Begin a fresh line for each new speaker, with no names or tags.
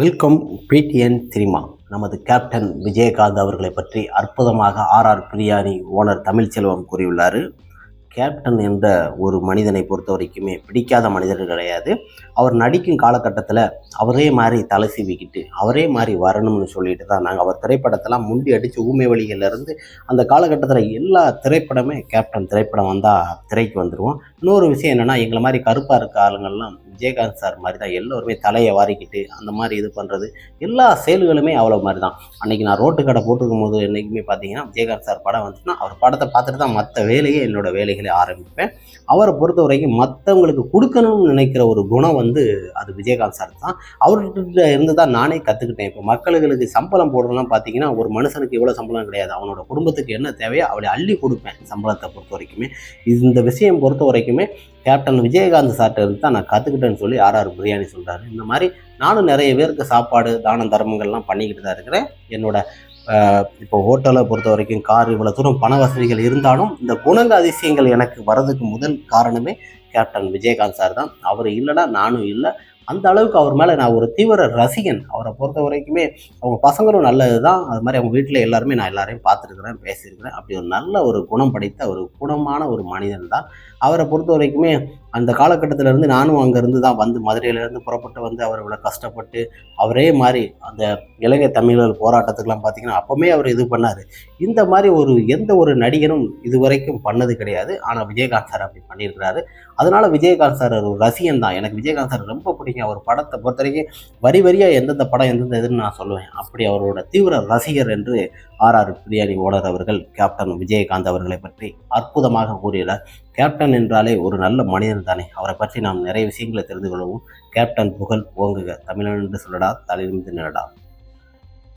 Welcome PTN cinema நமது captain Vijayakanth அவர்களை பற்றி அற்புதமாக ஆர்ஆர் பிரியாணி ஓனர் தமிழ்ச்செல்வம் கூறியுள்ளார். கேப்டன் என்ற ஒரு மனிதனை பொறுத்த வரைக்குமே பிடிக்காத மனிதர்கள் கிடையாது. அவர் நடிக்கும் காலகட்டத்தில் அவரே மாதிரி தலை சீவிக்கிட்டு அவரே மாதிரி வரணும்னு சொல்லிட்டு தான் நாங்கள் அவர் திரைப்படத்தெல்லாம் முண்டி அடித்து ஊமை வழிகளிலிருந்து அந்த காலகட்டத்தில் எல்லா திரைப்படமே கேப்டன் திரைப்படம் வந்தால் திரைக்கு வந்துடுவோம் இன்னொரு விஷயம் என்னென்னா எங்களை மாதிரி கருப்பாக இருக்க ஆளுங்கள்லாம் விஜயகாந்த் சார் மாதிரி தான் எல்லோருமே தலையை வாரிக்கிட்டு அந்த மாதிரி இது பண்ணுறது எல்லா செயல்களுமே அவ்வளோ மாதிரி தான் அன்றைக்கி நான் ரோட்டு கடை போட்டிருக்கும் போது என்றைக்குமே பார்த்தீங்கன்னா விஜயகாந்த் சார் படம் வந்துச்சுன்னா அவர் படத்தை பார்த்துட்டு தான் மற்ற வேலையை என்னோட வேலைகளை ஆரம்பிப்பேன். அவரை பொறுத்த வரைக்கும் மற்றவங்களுக்கு கொடுக்கணும்னு நினைக்கிற ஒரு குணம் வந்து அது விஜயகாந்த் சார் தான். அவர்கிட்ட இருந்து தான் நானே கற்றுக்கிட்டேன் இப்போ மக்களுக்கு சம்பளம் போடணும்லாம் பார்த்தீங்கன்னா ஒரு மனுஷனுக்கு எவ்வளோ சம்பளம் கிடையாது. அவனோட குடும்பத்துக்கு என்ன தேவையோ அவளை அள்ளி கொடுப்பேன் சம்பளத்தை பொறுத்த வரைக்குமே இந்த விஷயம் பொறுத்த வரைக்குமே கேப்டன் விஜயகாந்த் சார்ட்ட இருந்து தான் நான் கற்றுக்கிட்டேன்னு சொல்லி ஆர்ஆர் பிரியாணி சொல்கிறாரு இந்த மாதிரி நானும் நிறைய பேருக்கு சாப்பாடு தான தர்மங்கள்லாம் பண்ணிக்கிட்டு தான் இருக்கிறேன். என்னோட இப்போ ஹோட்டலை பொறுத்த வரைக்கும் கார் இவ்வளோ தூரம் பண வசதிகள் இருந்தாலும் இந்த குணங்க அதிசயங்கள் எனக்கு வர்றதுக்கு முதல் காரணமே கேப்டன் விஜயகாந்த் சார் தான். அவர் இல்லைன்னா நானும் இல்லை. அந்த அளவுக்கு அவர் மேலே நான் ஒரு தீவிர ரசிகன். அவரை பொறுத்த வரைக்குமே அவங்க பசங்களும் நல்லது தான் அது மாதிரி அவங்க வீட்டில் எல்லாருமே நான் எல்லாரையும் பார்த்துருக்குறேன் பேசியிருக்கிறேன். அப்படி ஒரு நல்ல ஒரு குணம் படைத்த ஒரு குணமான ஒரு மனிதன் தான். அவரை பொறுத்த வரைக்குமே அந்த காலகட்டத்திலேருந்து நானும் அங்கேருந்து தான் வந்து மதுரையிலேருந்து புறப்பட்டு வந்து அவர் இவ்வளோ கஷ்டப்பட்டு அவரே மாதிரி அந்த இலங்கை தமிழர் போராட்டத்துக்கெல்லாம் பார்த்தீங்கன்னா அப்போவுமே அவர் இது பண்ணார். இந்த மாதிரி ஒரு எந்த ஒரு நடிகரும் இதுவரைக்கும் பண்ணது கிடையாது. ஆனால் விஜயகாந்த் சார் அப்படி பண்ணியிருக்கிறாரு. அதனால் விஜயகாந்த் சார் ஒரு ரசிகன் தான். எனக்கு விஜயகாந்த் சார் ரொம்ப பிடிக்கும். அவர் படத்தை பொறுத்த வரைக்கும் வரி வரியாக எந்தெந்த படம் எந்தெந்த இதுன்னு நான் சொல்லுவேன். அப்படி அவரோட தீவிர ரசிகர் என்று ஆர்ஆர் பிரியாணி ஓடர் அவர்கள் கேப்டன் விஜயகாந்த் அவர்களை பற்றி அற்புதமாக கூறியுள்ளார். கேப்டன் என்றாலே ஒரு நல்ல மனிதன் தானே. அவரை பற்றி நாம் நிறைய விஷயங்களை தெரிந்து கொள்ளவும் கேப்டன் புகழ் ஓங்குக. தமிழன் என்று சொல்லடா தலைநிமிந்து நிலடா